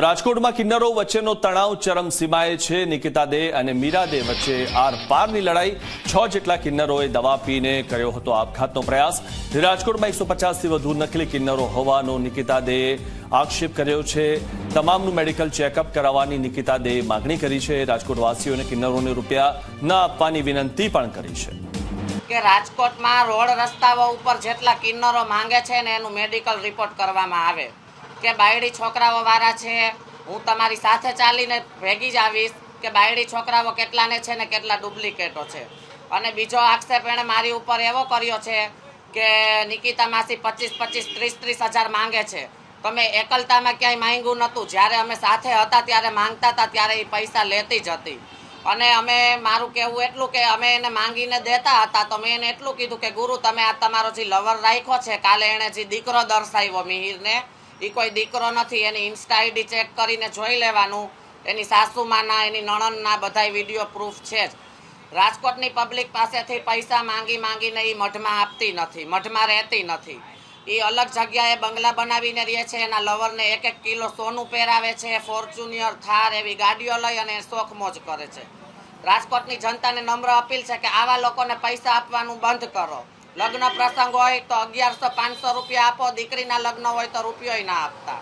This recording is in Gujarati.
રાજકોટમાં કિન્નરો વચ્ચેનો તણાવ ચરમસીમાએ છે. નિકિતા દે અને મીરા દે વચ્ચે આર પારની લડાઈ. છ જેટલા કિન્નરોએ દવા પીને કર્યો હતો આપઘાતનો પ્રયાસ. રાજકોટમાં એકસો પચાસથી વધુ નકલી કિન્નરો હોવાનો નિકિતા દે આક્ષેપ કર્યો છે. તમામનું મેડિકલ ચેકઅપ કરાવવાની નિકિતા દે માગણી કરી છે. રાજકોટવાસીઓને કિન્નરોને રૂપિયા ન આપવાની વિનંતી પણ કરી છે. કે રાજકોટમાં રોડ રસ્તાઓ ઉપર જેટલા કિન્નરો માંગે છે ને એનું મેડિકલ રિપોર્ટ કરવામાં આવે. કે બાયડી છોકરાઓ વાળા છે, હું તમારી સાથે ચાલીને ભેગી જ આવીશ કે બાયડી છોકરાઓ કેટલાને છે ને કેટલા ડુપ્લિકેટો છે. અને બીજો આક્ષેપ એણે મારી ઉપર એવો કર્યો છે કે નિકિતા માસી પચીસ પચીસ, ત્રીસ ત્રીસ હજાર માંગે છે. તો મેં એકલતામાં ક્યાંય માંગ્યું નહોતું. જ્યારે અમે સાથે હતા, ત્યારે માંગતા હતા, ત્યારે એ પૈસા લેતી જ હતી. અને અમે, મારું કહેવું એટલું કે અમે એને માંગીને દેતા હતા, તો મેં એને એટલું કીધું કે, ગુરુ, તમે આ તમારો જે લવર રાખ્યો છે, કાલે એણે જે દીકરો દર્શાવ્યો મિહિરને એ કોઈ દીકરો નથી, એની ઇન્સ્ટા આઈડી ચેક કરીને જોઈ લેવાનું. એની સાસુમાના, એની નણંદના બધાય વીડિયો પ્રૂફ છે જ. રાજકોટની પબ્લિક પાસેથી પૈસા માંગી માંગીને એ મઢમાં આપતી નથી મઢમાં રહેતી નથી. એ અલગ જગ્યાએ બંગલા બનાવીને રહે છે, એના લવરને એક એક કિલો સોનું પહેરાવે છે ફોર્ચ્યુનિયર થાર એવી ગાડીઓ લઈ અને શોખ મોજ કરે છે. રાજકોટની જનતાને નમ્ર અપીલ છે કે આવા લોકોને પૈસા આપવાનું બંધ કરો. લગ્ન પ્રસંગ હોય તો અગિયારસો પાંચસો રૂપિયા આપો, દીકરીના લગ્ન હોય તો રૂપિયોય ના આપતા.